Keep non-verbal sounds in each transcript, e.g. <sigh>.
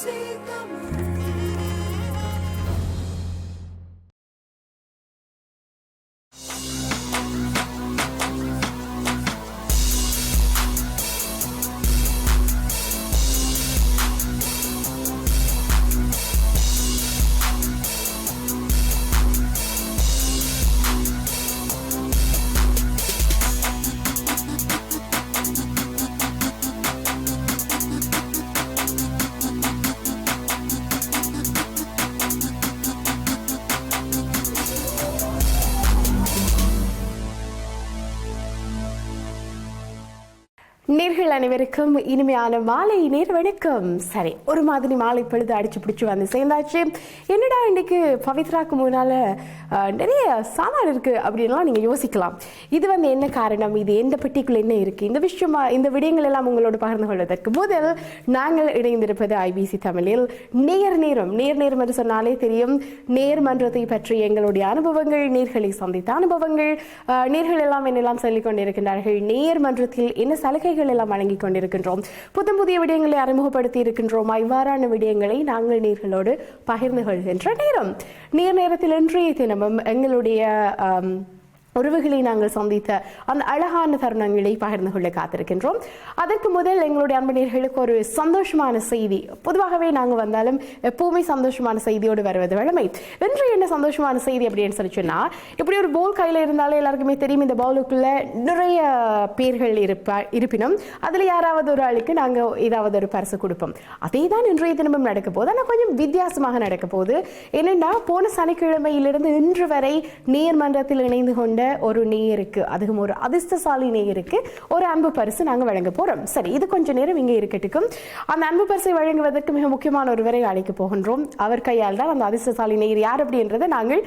see the moon. நேர்கள் அனைவருக்கும் இனிமையான மாலை நேர் வணக்கம். சரி ஒரு மாதிரி மாலை பொழுது அடிச்சு பிடிச்சி வந்து சேர்ந்தாச்சு. என்னடா இன்னைக்கு பவித்ராக்கு முன்னால நிறைய சாமான் இருக்கு அப்படின்லாம் நீங்க யோசிக்கலாம். இது வந்து என்ன காரணம்? இது எந்த பெட்டிக்குள்ள என்ன இருக்கு? இந்த விஷயமா இந்த விடயங்கள் எல்லாம் உங்களோடு பகிர்ந்து கொள்வதற்கு முதல் நாங்கள் இணைந்திருப்பது ஐபிசி தமிழில் நேர் நேரம். நேர் நேரம் என்று சொன்னாலே தெரியும். நேர்மன்றத்தை பற்றி எங்களுடைய அனுபவங்கள் நேர்களை சந்தித்த அனுபவங்கள். நேர்கள் எல்லாம் என்னெல்லாம் சொல்லிக் கொண்டிருக்கின்றார்கள்? நேர்மன்றத்தில் என்ன சலுகைகள் எல்லாம் வழங்கி கொண்டிருக்கின்றோம். புத்தம் புதிய விடயங்களை அறிமுகப்படுத்தி இருக்கின்றோம்? இவ்வாறான விடயங்களை நாங்கள் நேர்களோடு பகிர்ந்து கொள்கின்ற நேரம். நீர் நேரத்தில் இன்றைய தினமும் எங்களுடைய உறவுகளை நாங்கள் சந்தித்த அந்த அழகான தருணங்களை பகிர்ந்து கொள்ள காத்திருக்கின்றோம். அதற்கு முதல் எங்களுடைய அன்பனர்களுக்கு ஒரு சந்தோஷமான செய்தி. பொதுவாகவே நாங்கள் வந்தாலும் எப்பவுமே சந்தோஷமான செய்தியோடு வருவது வழமை. இன்று என்ன சந்தோஷமான செய்தி அப்படின்னு சொல்லி சொன்னால் இப்படி ஒரு பவுல் கையில் இருந்தாலே எல்லாருக்குமே தெரியும் இந்த பவுலுக்குள்ள நிறைய பேர்கள் இருப்பா இருப்பினும் அதில் யாராவது ஒரு ஆளுக்கு நாங்கள் ஏதாவது ஒரு பரிசு கொடுப்போம். அதே தான் இன்றைய தினமும் நடக்க போகுது. ஆனால் கொஞ்சம் வித்தியாசமாக நடக்க போகுது. என்னென்னா போன சனிக்கிழமையிலிருந்து இன்று வரை நேர்மன்றத்தில் இணைந்து கொண்ட ஒரு நேயருக்கு அதுவும் ஒரு அதிர்ஷ்டசாலி நேயருக்கு ஒரு அன்பு பரிசு நாங்கள் வழங்க போறோம். சரி இது கொஞ்ச நேரம் இங்கே இருக்கட்டுக்கும். அந்த அன்பு பரிசை வழங்குவதற்கு மிக முக்கியமான ஒருவரை அழைக்க போகின்றோம். அவர் கையால் தான் அந்த அதிர்ஷ்டசாலி நேயர் யார் அப்படின்றத நாங்கள்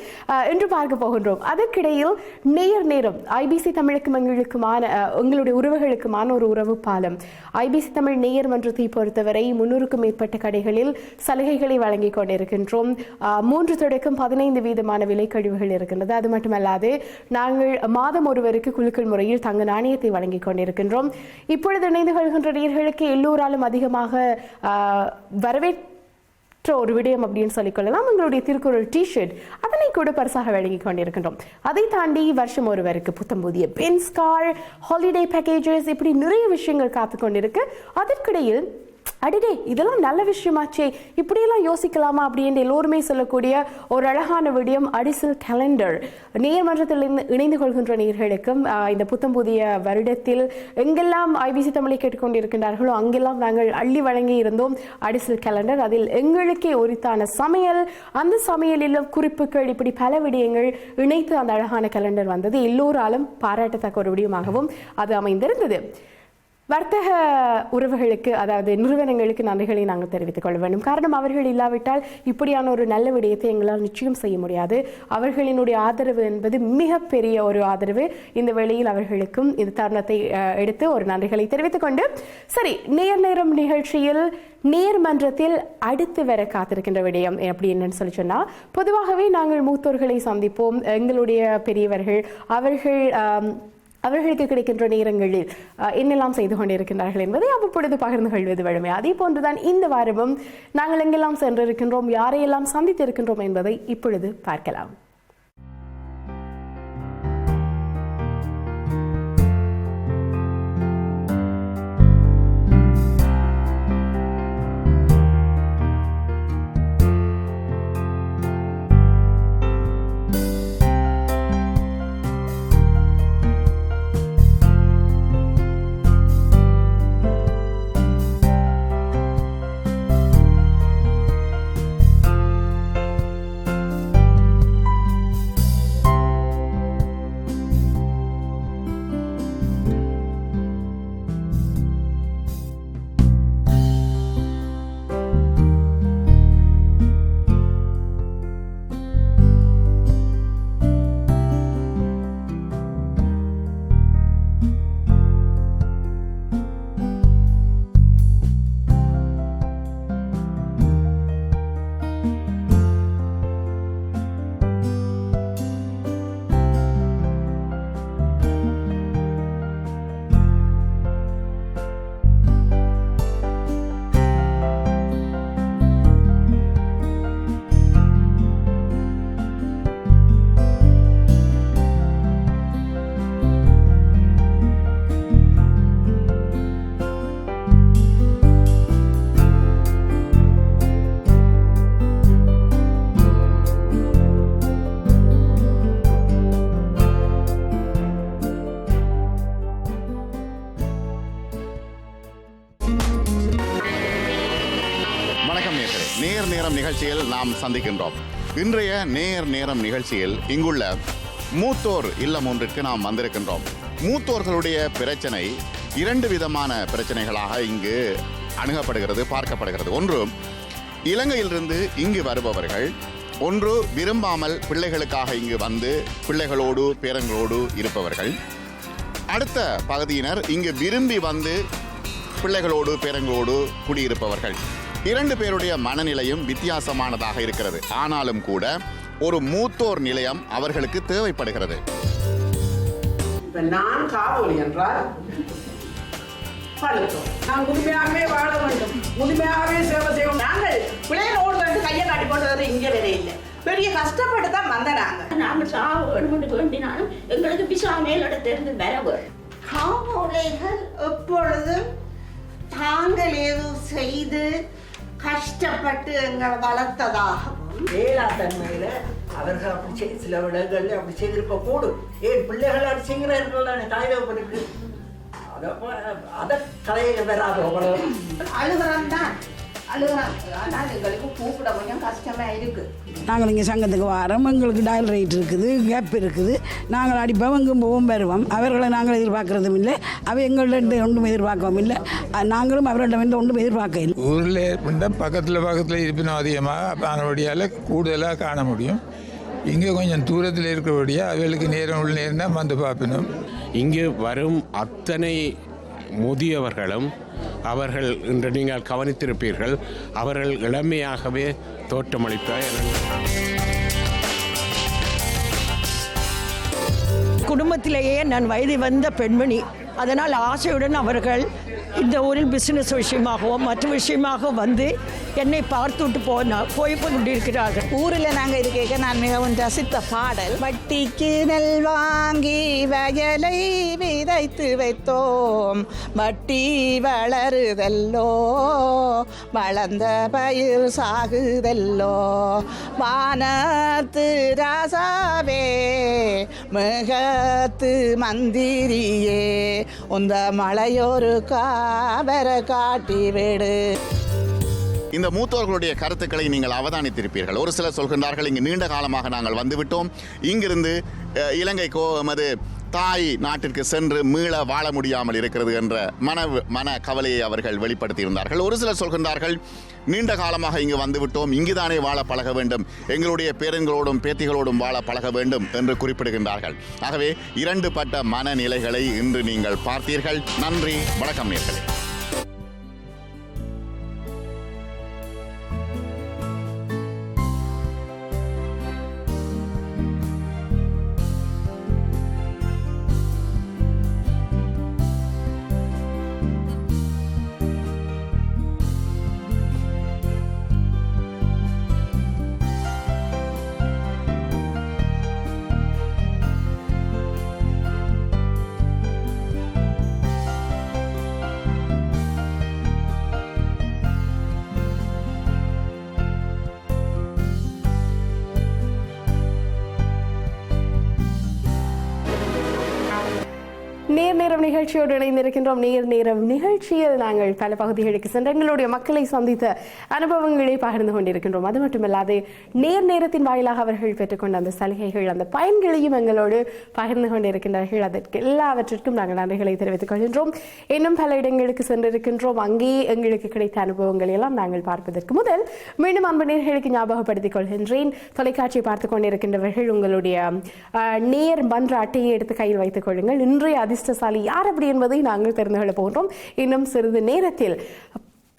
இன்று பார்க்க போகின்றோம். அதற்கிடையில் நேயர் நேரம் ஐபிசி தமிழுக்கும் எங்களுக்குமான எங்களுடைய உறவுகளுக்குமான ஒரு உறவு பாலம். ஐபிசி தமிழ் நேயர் மன்றத்தை பொறுத்தவரை முன்னூறுக்கும் மேற்பட்ட கடைகளில் சலுகைகளை வழங்கிக் கொண்டிருக்கின்றோம். மூன்று தொடக்கம் பதினைந்து வீதமான விலைக்கழிவுகள் இருக்கின்றது. அது மட்டுமல்லாது நாங்கள் மாதம் ஒருவருக்கு குழுக்கள் முறையில் தங்க நாணயத்தை வழங்கிக் கொண்டிருக்கின்றோம். இப்பொழுது இணைந்து கொள்கின்ற நீர்களுக்கு எல்லோராலும் அதிகமாக வரவேற்ற மற்ற ஒரு விடயம் அப்படின்னு சொல்லிக்கொள்ளலாம் உங்களுடைய திருக்குறள் டிஷர்ட் அதனை கூட பரிசாக வழங்கிக் கொண்டிருக்கின்றோம். அதை தாண்டி வருஷம் ஒருவருக்கு புத்தம் புதிய பென்ஸ் கார் ஹாலிடே பேக்கேஜஸ் இப்படி நிறைய விஷயங்கள் காத்து கொண்டிருக்கு. அதற்கிடையில் அடிடே இதெல்லாம் நல்ல விஷயமாச்சே. இப்படியெல்லாம் யோசிக்கலாமா அப்படின்னு எல்லோருமே சொல்லக்கூடிய ஒரு அழகான விடயம் அடிசல் கேலண்டர் நேர்மன்றத்தில் இணைந்து- இணைந்து கொள்கின்ற நேர்களுக்கும் இந்த புத்தம் புதிய வருடத்தில் எங்கெல்லாம் ஐபிசி தமிழை கேட்டுக்கொண்டிருக்கின்றார்களோ அங்கெல்லாம் நாங்கள் அள்ளி வழங்கி இருந்தோம் அடிசல் கேலண்டர் அதில் எங்களுக்கே உரித்தான சமையல் அந்த சமையலிலும் குறிப்புகள் இப்படி பல விடயங்கள் இணைத்து அந்த அழகான கேலண்டர் வந்தது. எல்லோராலும் பாராட்டத்தக்க ஒரு விடயமாகவும் அது அமைந்திருந்தது. வர்த்தக உறவுகளுக்கு அதாவது நிறுவனங்களுக்கு நன்றிகளை நாங்கள் தெரிவித்துக் கொள்ள வேண்டும். காரணம் அவர்கள் இல்லாவிட்டால் இப்படியான ஒரு நல்ல விடயத்தை எங்களால் நிச்சயம் செய்ய முடியாது. அவர்களினுடைய ஆதரவு என்பது மிகப்பெரிய ஒரு ஆதரவு. இந்த வேளையில் அவர்களுக்கும் இந்த தருணத்தை எடுத்து ஒரு நன்றிகளை தெரிவித்துக் கொண்டு சரி நேர் நேரம் நிகழ்ச்சியில் நேர்மன்றத்தில் அடுத்து வர காத்திருக்கின்ற விடயம் அப்படி என்னன்னு சொல்லி சொன்னால் பொதுவாகவே நாங்கள் மூத்தோர்களை சந்திப்போம். எங்களுடைய பெரியவர்கள் அவர்கள் அவர்களுக்கு கிடைக்கின்ற நேரங்களில் என்னெல்லாம் செய்து கொண்டிருக்கின்றார்கள் என்பதை அவ்வப்பொழுது பகிர்ந்து கொள்வது வழமை. அதே போன்றுதான் இந்த வாரமும் நாங்கள் எங்கெல்லாம் சென்றிருக்கின்றோம் யாரையெல்லாம் சந்தித்திருக்கின்றோம் என்பதை இப்பொழுது பார்க்கலாம். நாம் சந்திக்கின்றோம். இன்றைய நேர் நேரம் நிகழ்ச்சியில் இங்குள்ள மூத்தோர் இல்லம் ஒன்றுக்கு நாம் வந்திருக்கின்றோம். மூத்தோர்களுடைய பிரச்சனை இரண்டு விதமான பிரச்சனைகளாக இங்கு அணுகப்படுகிறது பார்க்கப்படுகிறது. ஒன்று இலங்கையிலிருந்து இங்கு வருபவர்கள் ஒன்று விரும்பாமல் பிள்ளைகளுக்காக இங்கு வந்து பிள்ளைகளோடு பேரங்களோடு இருப்பவர்கள். அடுத்த பகுதியினர் இங்கு விரும்பி வந்து பிள்ளைகளோடு பேரங்களோடு குடியிருப்பவர்கள். இரண்டு பேருடைய மனநிலையும் வித்தியாசமானதாக இருக்கிறது. ஆனாலும் கூட ஒரு மூத்தோர் நிலையம் அவர்களுக்கு தேவைப்படுகிறது. நான் காவலி என்றால் பழுத்தோம் நான் முழுமையாகவே வாழ வேண்டும். முழுமையாகவே சேவை செய்வோம். நாங்கள் பிள்ளைகளோடு வந்து கையை காட்டி போட்டது இங்கே வேற இல்லை. பெரிய கஷ்டப்பட்டு தான் வந்த நாங்கள் நாங்கள் சாக வேணும்னு வேண்டினாலும் எங்களுக்கு பிசா மேலிடத்திலிருந்து வர வேணும் காமோலைகள் எப்பொழுதும் தாங்கள் ஏதோ செய்து கஷ்டப்பட்டு எங்களை வளர்த்ததாகவும் வேளாத்தன்மையில அவர்கள் அப்படி சில இடங்கள்ல அப்படி செய்திருக்க கூடும் ஏன் பிள்ளைகள் அப்படி செய்கிறார்கள் தானே தாய் தகப்பனுக்கு? அதை அதை கலையில வராது அவ்வளவு அழுகிறோம் நாங்கள் இங்கே சங்கத்துக்கு வரோம். எங்களுக்கு டயல் ரேட் இருக்குது கேப் இருக்குது. நாங்கள் அடிப்போம் எங்கும் போவோம் வருவோம். அவர்களை நாங்கள் எதிர்பார்க்கறதும் இல்லை. அவ எங்கள்கிட்ட ஒன்றும் எதிர்பார்க்கவும் இல்லை. நாங்களும் அவர்களிடம் ஒன்றும் எதிர்பார்க்க இல்லை ஊரில் இருந்தால் பக்கத்தில் பக்கத்தில் இருப்பினும் அதிகமாக ஆனபடியால் கூடுதலாக காண முடியும். இங்கே கொஞ்சம் தூரத்தில் இருக்கிறபடியாக அவைகளுக்கு நேரம் உள்ள நேரம் தான் வந்து பார்ப்பினோம். இங்கு வரும் அத்தனை முதியவர்களும் அவர்கள் இன்று நீங்கள் கவனித்திருப்பீர்கள் அவர்கள் இளமையாகவே தோற்றமளிப்பார் குடும்பத்திலேயே நான் வயது வந்த பெண்மணி. அதனால் ஆசையுடன் அவர்கள் இந்த ஊரில் பிசினஸ் விஷயமாகவோ மற்ற விஷயமாக வந்து என்னை பார்த்துட்டு போன போய் கொண்டிருக்கிறார்கள். ஊரில் நாங்கள் இருக்க நான் மிகவும் ரசித்த பாடல். வட்டிக்கு நெல் வாங்கி வயலை விதைத்து வைத்தோம். வட்டி வளருதல்லோ வளர்ந்த பயிர் சாகுதல்லோ. வானத்து ராசாவே மிகத்து மந்திரியே உந்த மலையொரு காவர காட்டி விடு இந்த மூத்தோர்களுடைய கருத்துக்களை நீங்கள் அவதானித்திருப்பீர்கள். ஒரு சிலர் சொல்கின்றார்கள் இங்கு நீண்ட காலமாக நாங்கள் வந்துவிட்டோம். இங்கிருந்து இலங்கை இலங்கைக்கோ எமது தாய் நாட்டிற்கு சென்று மீள வாழ முடியாமல் இருக்கிறது என்ற மன மன கவலையை அவர்கள் வெளிப்படுத்தியிருந்தார்கள். ஒரு சிலர் சொல்கின்றார்கள் நீண்ட காலமாக இங்கு வந்துவிட்டோம். இங்குதானே வாழ பழக வேண்டும். எங்களுடைய பேரன்களோடும் பேத்திகளோடும் வாழ பழக வேண்டும் என்று குறிப்பிடுகின்றார்கள். ஆகவே இரண்டு பட்ட மனநிலைகளை இன்று நீங்கள் பார்த்தீர்கள். நன்றி. வணக்கம் நேர்களே. நேரம் நிகழ்ச்சியோடு இணைந்திருக்கின்றோம். நேர் நேரம் நிகழ்ச்சியில் நாங்கள் பல பகுதிகளுக்கு சென்று எங்களுடைய மக்களை சந்தித்த அனுபவங்களை பகிர்ந்து கொண்டிருக்கின்றோம். அது மட்டுமல்லாது நேர் நேரத்தின் வாயிலாக அவர்கள் பெற்றுக்கொண்ட அந்த சலுகைகள் அந்த பயன்களையும் எங்களோடு பகிர்ந்து கொண்டிருக்கின்றார்கள். அதற்கு எல்லாவற்றிற்கும் நாங்கள் நன்றிகளை தெரிவித்துக் கொள்கின்றோம். இன்னும் பல இடங்களுக்கு சென்றிருக்கின்றோம். அங்கே எங்களுக்கு கிடைத்த அனுபவங்களை எல்லாம் நாங்கள் பார்ப்பதற்கு முதல் மீண்டும் அன்பு நேர்களுக்கு ஞாபகப்படுத்திக் கொள்கின்றேன். தொலைக்காட்சியை பார்த்துக் கொண்டிருக்கின்றவர்கள் உங்களுடைய நேர் மன்ற அட்டையை எடுத்து கையில் வைத்துக் கொள்ளுங்கள். இன்றைய அதிர்ஷ்டசாலி யார் அப்படி என்பதை நாங்கள் தெரிந்து கொள்ள போகின்றோம். இன்னும் சிறிது நேரத்தில்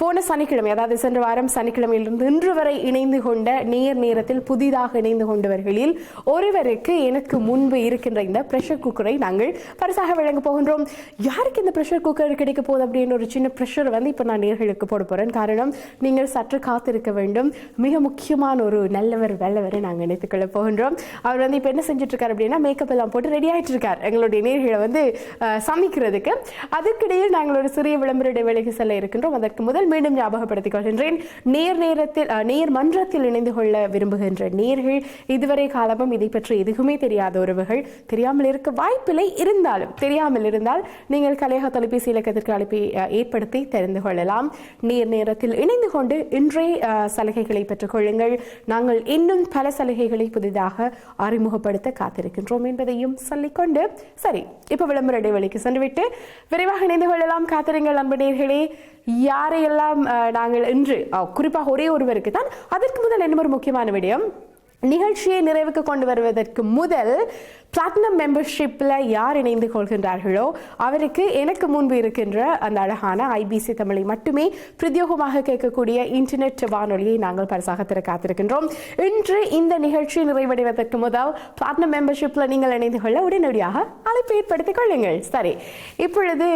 போன சனிக்கிழமை அதாவது சென்ற வாரம் சனிக்கிழமையிலிருந்து இன்று வரை இணைந்து கொண்ட நேர் நேரத்தில் புதிதாக இணைந்து கொண்டவர்களில் ஒருவருக்கு எனக்கு முன்பு இருக்கின்ற இந்த ப்ரெஷர் குக்கரை நாங்கள் பரிசாக வழங்க போகின்றோம். யாருக்கு இந்த ப்ரெஷர் குக்கர் கிடைக்க போகுது அப்படின்னு ஒரு சின்ன ப்ரெஷர் வந்து இப்போ நான் நேர்களுக்கு போட போகிறேன் காரணம் நீங்கள் சற்று காத்திருக்க வேண்டும். மிக முக்கியமான ஒரு நல்லவர் வல்லவரை நாங்கள் நினைத்துக்கொள்ள போகின்றோம். அவர் வந்து இப்போ என்ன செஞ்சுட்டு இருக்காரு அப்படின்னா மேக்கப் எல்லாம் போட்டு ரெடி ஆகிட்டு இருக்கார் எங்களுடைய நேர்களை வந்து சமைக்கிறதுக்கு அதுக்கிடையில் நாங்கள் ஒரு சிறிய விளம்பர இடைவேளைக்கு செல்ல இருக்கின்றோம். அதற்கு முதல் கொள்ளுங்கள் மீண்டும் ஞாபகப்படுத்திக் கொள்கின்றேன் நேர் நேரத்தில் நேர் மன்றத்தில் இணைந்து கொள்ள விரும்புகின்ற நேர்கள் இதுவரை காலமும் இதை பற்றி எதுவுமே தெரியாத உறவுகள். தெரியாமல் இருக்க வாய்ப்பில்லை. இருந்தாலும் தெரியாமல் இருந்தால் நீங்கள் கலையக தொலைபேசி இலக்கத்திற்கு அழைப்பை ஏற்படுத்தி தெரிந்து கொள்ளலாம். நேர் நேரத்தில் இணைந்து கொண்டு இன்றைய சலுகைகளை பெற்றுக் கொள்ளுங்கள். நாங்கள் இன்னும் பல சலுகைகளை புதிதாக அறிமுகப்படுத்த காத்திருக்கின்றோம் என்பதையும் சொல்லிக்கொண்டு சரி இப்ப விளம்பர இடைவெளிக்கு சென்றுவிட்டு விரைவாக இணைந்து கொள்ளலாம். காத்திருங்கள் அன்பு நேர்களே. யாரையெல்லாம் அஹ், நாங்கள் இன்று குறிப்பாக ஒரே ஒருவருக்கு தான் அதற்கு முதல் என்ன ஒரு முக்கியமான விடயம்? நிகழ்ச்சியை நிறைவுக்கு கொண்டு வருவதற்கு முதல் பிளாட்டினம் மெம்பர்ஷிப்பில் யார் இணைந்து கொள்கின்றார்களோ அவருக்கு எனக்கு முன்பு இருக்கின்ற அந்த அழகான ஐபிசி தமிழை மட்டுமே பிரத்யோகமாக கேட்கக்கூடிய இன்டர்நெட் வானொலியை நாங்கள் பரிசாக திற காத்திருக்கின்றோம். இன்று இந்த நிகழ்ச்சி நிறைவடைவதற்கு முதல் பிளாட்டினம் மெம்பர்ஷிப்பில் நீங்கள் இணைந்து கொள்ள உடனடியாக அழைப்பு ஏற்படுத்திக் கொள்ளுங்கள். சரி இப்பொழுது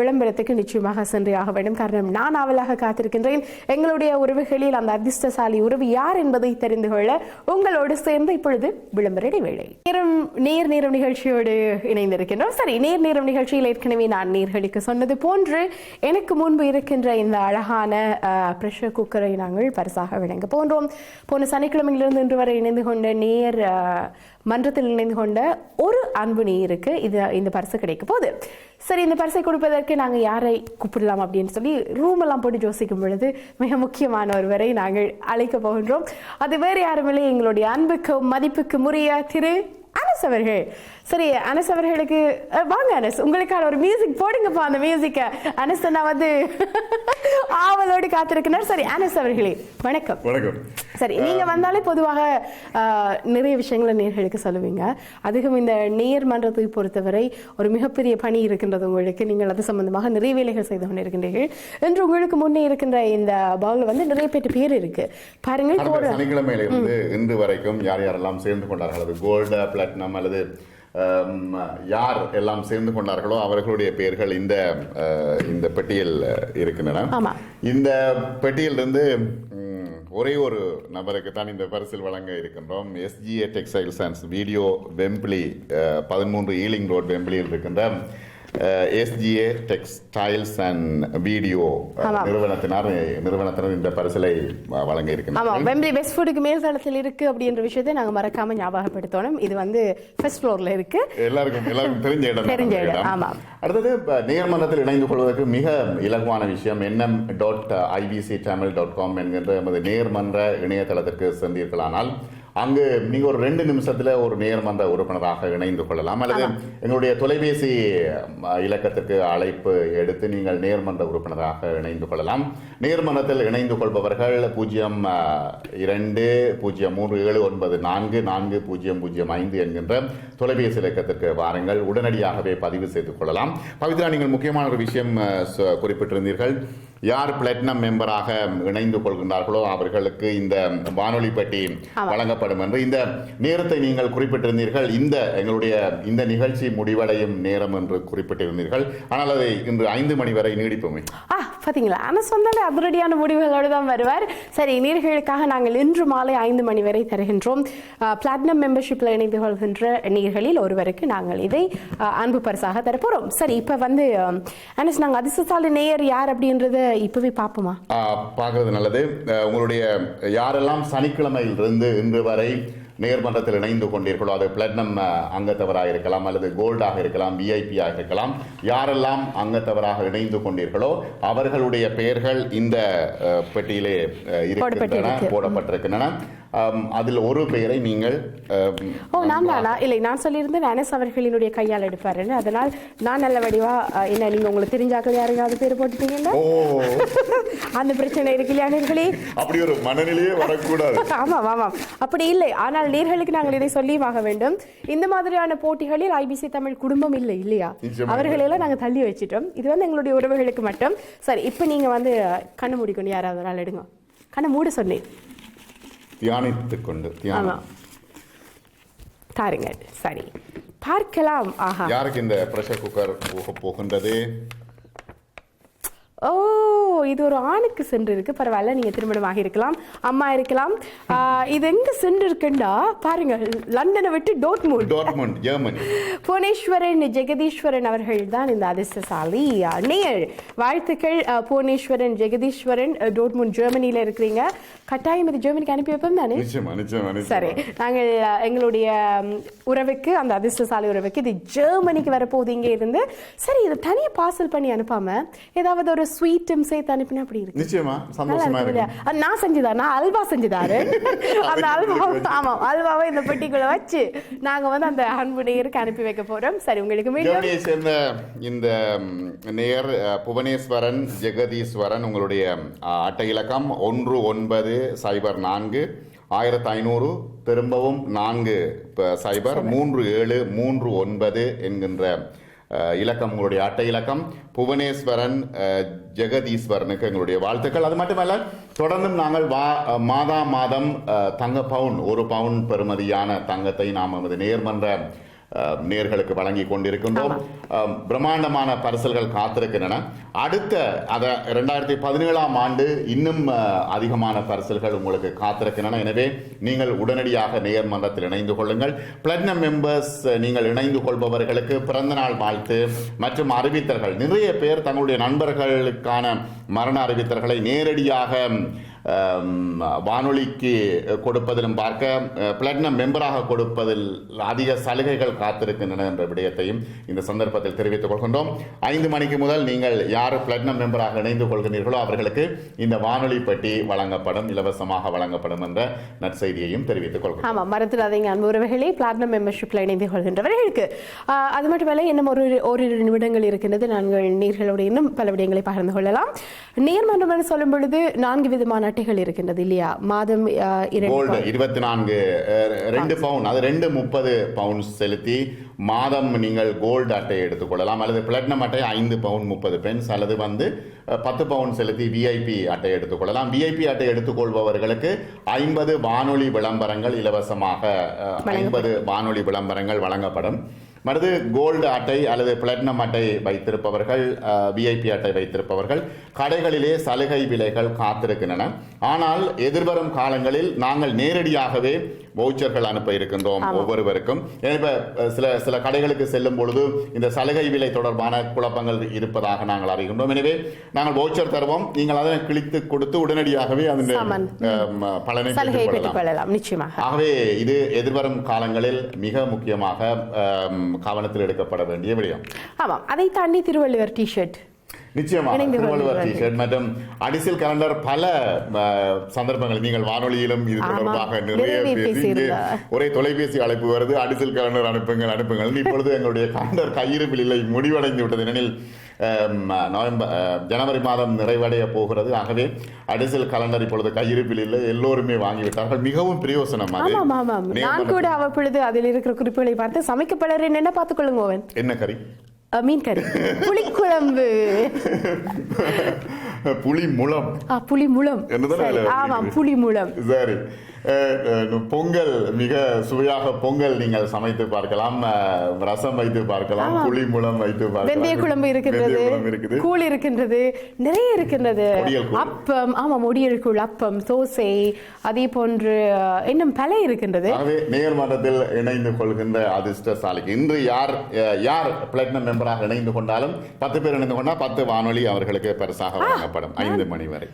விளம்பரத்துக்கு நிச்சயமாக சென்றாக வேண்டும். காரணம் நான் ஆவலாக காத்திருக்கின்றேன். எங்களுடைய உறவுகளில் அந்த அதிர்ஷ்டசாலி உறவு யார் என்பதை தெரிந்து கொள்ள உங்களோடு சேர்ந்து இப்பொழுது விளம்பர இடைவேளை. நேரம் நேர் நேரம் நிகழ்ச்சியோடு இணைந்திருக்கின்றோம். சரி நேர் நேரம் நிகழ்ச்சியில் ஏற்கனவே நான் நேர்களுக்கு சொன்னது போன்று எனக்கு முன்பு இருக்கின்ற இந்த அழகான ப்ரெஷர் குக்கரை நாங்கள் பரிசாக வழங்க போன்றோம். போன சனிக்கிழமையிலிருந்து இன்று வரை இணைந்து கொண்ட நேர் மன்றத்தில் இணைந்து கொண்ட ஒரு அன்பு நேருக்கு இது இந்த பரிசு கிடைக்க போகுது. சரி இந்த பரிசை கொடுப்பதற்கு நாங்கள் யாரை கூப்பிடலாம் அப்படின்னு சொல்லி ரூம் எல்லாம் போட்டு யோசிக்கும் பொழுது மிக முக்கியமான ஒருவரை நாங்கள் அழைக்க போகின்றோம். அது வேறு யாருமில்லை. எங்களுடைய அன்புக்கு மதிப்புக்கு முறையா திரு அனஸ் அவர்கள். சரி அனஸ் அவர்களுக்கு வாங்க அனஸ் உங்களுக்கான ஒரு மியூசிக் போடுங்கப்பா அந்த மியூசிக்கை அனஸ் நான் வந்து <laughs> ஆவலோடு காத்திருக்கிறார். சரி அனஸ் அவர்களே வணக்கம். வணக்கம். சரி நீங்க வந்தாலே பொதுவாக நிறைய விஷயங்களை நேர்களுக்கு சொல்லுவீங்க. அதுவும் இந்த நேர் மன்றத்தை பொறுத்தவரை ஒரு மிகப்பெரிய பணி இருக்கின்றது உங்களுக்கு. நீங்கள் அது சம்பந்தமாக நிறைய வேலைகள் செய்து கொண்டிருக்கின்றீர்கள். என்று உங்களுக்கு முன்னே இருக்கின்ற இந்த பவுல் வந்து நிறைய பேர் பேர் இருக்கு. பாருங்க சனிக்கிழமையிலிருந்து இன்று வரைக்கும் யார் யாரெல்லாம் சேர்ந்து கொண்டார்கள்? அது கோல்டு பிளாட்டினம் அல்லது யார் எல்லாம் சேர்ந்து கொண்டார்களோ அவர்களுடைய பெயர்கள் இந்த இந்த பெட்டியில் இருக்கின்றன. இந்த பெட்டியிலிருந்து ஒரே ஒரு நபருக்கு தான் இந்த பரிசில் வழங்க இருக்கின்றோம் SGA textiles and video Wembley பதிமூன்று ஈலிங் ரோட் வெம்பிளியில் இருக்கின்ற எஸ்ஜிஏ டெக்ஸ்டைல்ஸ் அண்ட் வீடியோ. நிறுவனத்தினர் நிறுவனத்தினர் இந்த பரிசிலை வழங்க ஆமா இருக்கின்றனர் வெம்பி பெஸ்ட் ஃபுட்டுக்கு மேல் தளத்தில் இருக்கு அப்படின்ற விஷயத்தை நாங்க மறக்காம ஞாபகப்படுத்தணும். இது வந்து ஃபர்ஸ்ட் ஃப்ளோர்ல இருக்கு. எல்லாருக்கும் எல்லாருக்கும் தெரிஞ்ச இடம் தெரிஞ்ச இடம், ஆமா. அடுத்தது நேர்மன்றத்தில் இணைந்து கொள்வதற்கு மிக இலகுவான விஷயம் NM dot IBC Tamil dot com என்கின்ற நமது நேர்மன்ற இணையதளத்திற்கு சென்றீர்களானால் அங்கு நீங்க ஒரு ரெண்டு நிமிஷத்துல ஒரு நேர்மன்ற உறுப்பினராக இணைந்து கொள்ளலாம். அல்லது எங்களுடைய தொலைபேசி இலக்கத்திற்கு அழைப்பு எடுத்து நீங்கள் நேர்மன்ற உறுப்பினராக இணைந்து கொள்ளலாம். நேர்மன்றத்தில் இணைந்து கொள்பவர்கள் பூஜ்ஜியம் இரண்டு பூஜ்ஜியம் மூன்று ஏழு ஒன்பது நான்கு நான்கு பூஜ்ஜியம் பூஜ்ஜியம் ஐந்து என்கின்ற தொலைபேசி இலக்கத்திற்கு வாருங்கள். உடனடியாகவே பதிவு செய்து கொள்ளலாம். பவித்ரா நீங்கள் முக்கியமான ஒரு விஷயம் குறிப்பிட்டிருந்தீர்கள். யார் பிளாட்டினம் மெம்பராக இணைந்து கொள்கின்றார்களோ அவர்களுக்கு இந்த வானொலி பெட்டி. வழங்கப்படும் என்று இந்த நேரத்தை நீங்கள் குறிப்பிட்டிருந்தீர்கள். இந்த எங்களுடைய இந்த நிகழ்ச்சி முடிவடையும் நேரம் என்று குறிப்பிட்டிருந்தீர்கள். ஆனால் அதை இன்று ஐந்து மணி வரை நீடிப்போமே. ஆ பாத்தீங்களா? அனஸ் வந்தாலே அதிரடியான முடிவுகளோடு தான் வருவார். சரி நேர்களுக்காக நாங்கள் இன்று மாலை ஐந்து மணி வரை தருகின்றோம். பிளாட்டினம் மெம்பர்ஷிப்பில் இணைந்து கொள்கின்ற நேர்களில் ஒருவருக்கு நாங்கள் இதை அன்பு பரிசாக தரப்போறோம். சரி இப்போ வந்து அனஸ் நாங்கள் அதிர்ஷ்டசாலி நேயர் யார் அப்படின்றத இப்பவே பார்ப்போமா பார்க்கிறது நல்லது. உங்களுடைய யாரெல்லாம் சனிக்கிழமையிலிருந்து இன்று வரை நேர்மன்றத்தில் இணைந்து கொண்டீர்களோ அது பிளாட்டினம் அங்கத்தவராக இருக்கலாம் அல்லது கோல்டாக இருக்கலாம் விஐபியாக இருக்கலாம் யாரெல்லாம் அங்கத்தவராக இணைந்து கொண்டீர்களோ அவர்களுடைய பெயர்கள் இந்த பெட்டியிலே இருக்கின்றன போடப்பட்டிருக்கு. போடப்பட்டிருக்கின்றன. அதில் ஒரு பெயரை நீங்கள் ஓ நான் தானா? இல்லை நான் சொல்லியிருந்தேன் அனஸ் அவர்களினுடைய கையால் எடுப்பாருன்னு. அதனால் நான் நல்ல வடிவா என்ன நீங்க உங்களுக்கு தெரிஞ்சாக்கள் யாரையாவது பேர் போட்டுட்டீங்கன்னா ஓ. <laughs> அந்த பிரச்சனை இருக்கு நேர்களே? அப்படி ஒரு மனநிலையே வரக்கூடாது. <laughs> ஆமாம் ஆமாம். அப்படி இல்லை. ஆனால் நேர்களுக்கு நாங்கள் இதை சொல்லியாக வேண்டும். இந்த மாதிரியான போட்டிகளில் ஐபிசி தமிழ் குடும்பம் இல்லை இல்லையா. அவர்களெல்லாம் நாங்கள் தள்ளி வச்சிட்டோம். இது வந்து எங்களுடைய உறவுகளுக்கு மட்டும். சரி இப்போ நீங்க வந்து கண்ணை மூடிக்கொண்டு யாராவது ஆள் எடுங்க. கண்ணை மூட சொன்னேன். தியானித்துக் கொண்டு தியானம். ஆமாம் தாருங்க சரி. பார்க்கலாம். ஆஹா. யாருக்கு இந்த ப்ரெஷர் குக்கர் போக போகின்றது? ஓ இது ஒரு ஆணுக்கு சென்று இருக்கு. பரவாயில்ல நீங்க திருமணமாக இருக்கலாம். அம்மா இருக்கலாம். இது எங்க சென்று இருக்குண்டா? பாருங்க லண்டனை விட்டு Dortmund Dortmund Germany. Bhuvaneswaran Jegatheeswaran அவர்கள் தான் இந்த அதிர்ஷ்டசாலி. நேயர் வாழ்த்துக்கள். புவனேஸ்வரன் ஜெகதீஸ்வரன் டோட்முண்ட் ஜெர்மனியில இருக்கிறீங்க. கட்டாயம் இது ஜெர்மனிக்கு அனுப்பி வைப்போம் தானே? சரி நாங்கள் எங்களுடைய உறவுக்கு அந்த அதிர்ஷ்டசாலி உறவுக்கு இது ஜெர்மனிக்கு வரப்போகுது இங்கே இருந்து. சரி இதை தனியாக பார்சல் பண்ணி அனுப்பாம ஏதாவது ஒரு ஸ்வீட்டும் சேர்த்து அனுப்பினா அப்படி இருக்கு. நிச்சயமா சந்தோஷமா இருக்கு நான் செஞ்சுதா? நான் அல்வா செஞ்சுதாரு. <laughs> அந்த அல்வா ஆமாம் அல்வாவை இந்த பெட்டிக்குள்ள வச்சு நாங்க வந்து அந்த அன்பு நேருக்கு அனுப்பி வைக்க போறோம். சரி உங்களுக்கு மீண்டும் சேர்ந்த இந்த அஹ், புவனேஸ்வரன் ஜெகதீஸ்வரன் உங்களுடைய அட்டை இலக்கம் ஒன்று ஒன்பது சைபர் நான்கு ஆயிரத்தி ஐநூறு திரும்பவும் நான்கு சைபர் மூன்று ஏழு மூன்று ஒன்பது என்கின்ற இலக்கம் உங்களுடைய அட்டை இலக்கம் புவனேஸ்வரன் ஜெகதீஸ்வரனுக்கு எங்களுடைய வாழ்த்துக்கள். அது மட்டுமல்ல தொடர்ந்தும் நாங்கள் வா மாதா மாதம் தங்க பவுன் ஒரு பவுன் பெறுமதியான தங்கத்தை நாம் நமது நேர்மன்ற நேர்களுக்கு வழங்கி கொண்டிருக்கின்றோம். பிரம்மாண்டமான பரிசல்கள் காத்திருக்கின்றன. அடுத்த அத ரெண்டாயிரத்தி பதினேழாம் ஆண்டு இன்னும் அதிகமான பரிசல்கள் உங்களுக்கு காத்திருக்கின்றன. எனவே நீங்கள் உடனடியாக நேர் மன்றத்தில் இணைந்து கொள்ளுங்கள். பிளாட்டினம் மெம்பர்ஸ் நீங்கள் இணைந்து கொள்பவர்களுக்கு பிறந்தநாள் வாழ்த்து மற்றும் அறிவித்தல்கள். நிறைய பேர் தங்களுடைய நண்பர்களுக்கான மரண அறிவித்தல்களை நேரடியாக வானொலிக்கு கொடுப்பதிலும் பார்க்க பிளாட்டினம் மெம்பராக கொடுப்பதில் அதிக சலுகைகள் காத்திருக்கின்றன என்ற விடயத்தையும் இந்த சந்தர்ப்பத்தில் தெரிவித்துக் கொள்கின்றோம். ஐந்து மணிக்கு முதல் நீங்கள் யார் பிளாட்டினம் மெம்பராக இணைந்து கொள்கிறீர்களோ அவர்களுக்கு இந்த வானொலி பெட்டி வழங்கப்படும் இலவசமாக வழங்கப்படும் என்ற நற்செய்தியையும் தெரிவித்துக் கொள்கிறோம். ஆமா மறந்துடாதீங்க அன்பு உறவுகளே. பிளாட்டினம் மெம்பர்ஷிப்ல இணைந்து கொள்கின்றவர்களுக்கு அது மட்டுமல்ல இன்னும் ஒரு ஓரிரு நிமிடங்கள் இருக்கின்றது. நாங்கள் நீர்களோடு இன்னும் பல விடயங்களை பகிர்ந்து கொள்ளலாம். நேர்மன்றம் என்று சொல்லும் பொழுது நான்கு விதமான அட்டைகள் இருக்கின்றது இல்லையா? மாதம் இரண்டு இருபத்தி நான்கு ரெண்டு பவுன். அது ரெண்டு முப்பது பவுண்ட் செலுத்தி மாதம் நீங்கள் கோல்டு அட்டை எடுத்துக்கொள்ளலாம். அல்லது பிளாட்டினம் அட்டை ஐந்து பவுன் முப்பது பென்ஸ் அல்லது வந்து பத்து பவுன் செலுத்தி விஐபி அட்டை எடுத்துக்கொள்ளலாம். விஐபி அட்டை எடுத்துக்கொள்பவர்களுக்கு ஐம்பது வானொலி விளம்பரங்கள் இலவசமாக ஐம்பது வானொலி விளம்பரங்கள் வழங்கப்படும். மறுது கோல்டு அட்டை அல்லது பிளாட்டினம் அட்டை வைத்திருப்பவர்கள் விஐபி அட்டை வைத்திருப்பவர்கள் கடைகளிலே சலுகை விலைகள் காத்திருக்கின்றன. ஆனால் எதிர்வரும் காலங்களில் நாங்கள் நேரடியாகவே வவுச்சர்கள் அனுப்ப இருக்கின்றோம் ஒவ்வொருவருக்கும். இப்ப சில சில கடைகளுக்கு செல்லும் பொழுது இந்த சலுகை விலை தொடர்பான குழப்பங்கள் இருப்பதாக நாங்கள் அறிகின்றோம். எனவே நாங்கள் வவுச்சர் தருவோம். நீங்கள் அதனை கிழித்து கொடுத்து உடனடியாகவே அதன் பலனை சலுகையை பெற்றுக் பெற்றுக் கொள்ளலாம் கொள்ளலாம் நிச்சயமாக. ஆகவே இது எதிர்வரும் காலங்களில் மிக முக்கியமாக கவனத்தில் எடுக்கப்பட வேண்டிய விடயம் ஆமாம் அதை தாண்டி திருவள்ளுவர் டிஷர்ட் நிச்சயமாக திருவள்ளுவர். டிஷர்ட் மற்றும் அடிசில் கலண்டர் பல சந்தர்ப்பங்கள் நீங்கள் வானொலியிலும் இது. தொடர்பாக நிறைய பேசி. ஒரே தொலைபேசி அழைப்பு வருது அடிசில் கலண்டர் அனுப்புங்கள் அனுப்புங்கள் இப்பொழுது எங்களுடைய கலண்டர் கையிருப்பில் இல்லை முடிவடைந்து விட்டது ஏனெனில் நவம்பர் ஜனவரி மாதம் நிறைவடைய போகிறது. ஆகவே அடிசில் கலண்டர் இப்பொழுது கையிருப்பில் இல்லை. எல்லோருமே வாங்கிவிட்டார்கள். மிகவும் பிரயோசனம் அது. நான் கூட அவ்வப்பொழுது அதில் இருக்கிற குறிப்புகளை பார்த்து சமைக்கப்படற என்ன பார்த்துக்கொள்ளுங்க ஓவன்? என்ன கறி? மீன் கறி. புளிக்குழம்பு. புலி முளம் புளி முளம் ஆமாம்? புளி முளம் சரி. பொங்கல் மிக சுவையாக பொங்கல் நீங்கள் சமைத்து பார்க்கலாம். ரசம் வைத்து பார்க்கலாம். புளி முளம் வைத்து பார்க்கலாம். வெந்தய குழம்பு இருக்கின்றது கூழ் இருக்கின்றது நிறைய இருக்கின்றது. அப்பம் ஆமாம் ஒடியல் கூழ் அப்பம் தோசை அதே போன்று இன்னும் பல இருக்கின்றது. நேர் மன்றத்தில் இணைந்து கொள்கின்ற அதிர்ஷ்டசாலிக்கு. இன்று யார் யார் பிளாட்டினம் மெம்பராக இணைந்து கொண்டாலும் பத்து பேர் இணைந்து கொண்டால் பத்து வானொலி அவர்களுக்கு பரிசாக வழங்கப்படும். ஐந்து மணி வரை.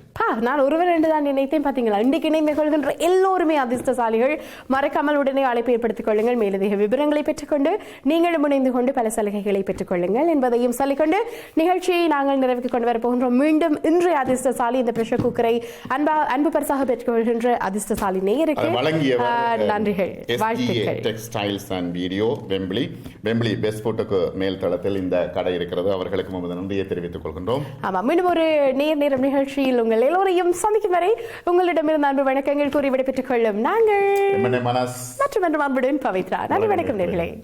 நான் ஒருவர் ரெண்டு தான் நினைத்தேன் பாத்தீங்களா? இன்றைக்கு இணைந்து கொள்கின்ற எல்லோருமே அதிர்ஷ்டசாலிகள் மறக்காமல் உடனே அழைப்பு ஏற்படுத்திக் கொள்ளுங்கள். மேலதிக விவரங்களை பெற்றுக்கொண்டு நீங்களும் இணைந்து கொண்டு பல சலுகைகளை பெற்றுக்கொள்ளுங்கள் என்பதையும் சொல்லிக்கொண்டு நிகழ்ச்சியை நாங்கள் நிறைவுக்கு கொண்டு வரப் போகின்றோம். மீண்டும் இன்றைய அதிர்ஷ்டசாலி இந்த பிரஷர் குக்கரை அன்பா அன்பு பரிசாக பெற்றுக்கொள்கின்ற அதிர்ஷ்டசாலி ஆஹ், நன்றிகள். வாழ்த்துக்கள். வெம்பிளி பெஸ்ட் போட்டுக்கு மேல் தளத்தில் இந்த கடை இருக்கிறது. அவர்களுக்கு நமது நன்றியை தெரிவித்துக் கொள்கின்றோம். ஆமா மீண்டும் ஒரு நேர் நேரம் நிகழ்ச்சியில் உங்கள் எல்லோரையும் சந்திக்கும் வரை உங்களிடமிருந்து அன்பு வணக்கங்கள் கூறி விடைபெற்றுக் கொள்ளும் நாங்கள். மற்றும் பவித்ரா. நன்றி வணக்கம் நேர்களே.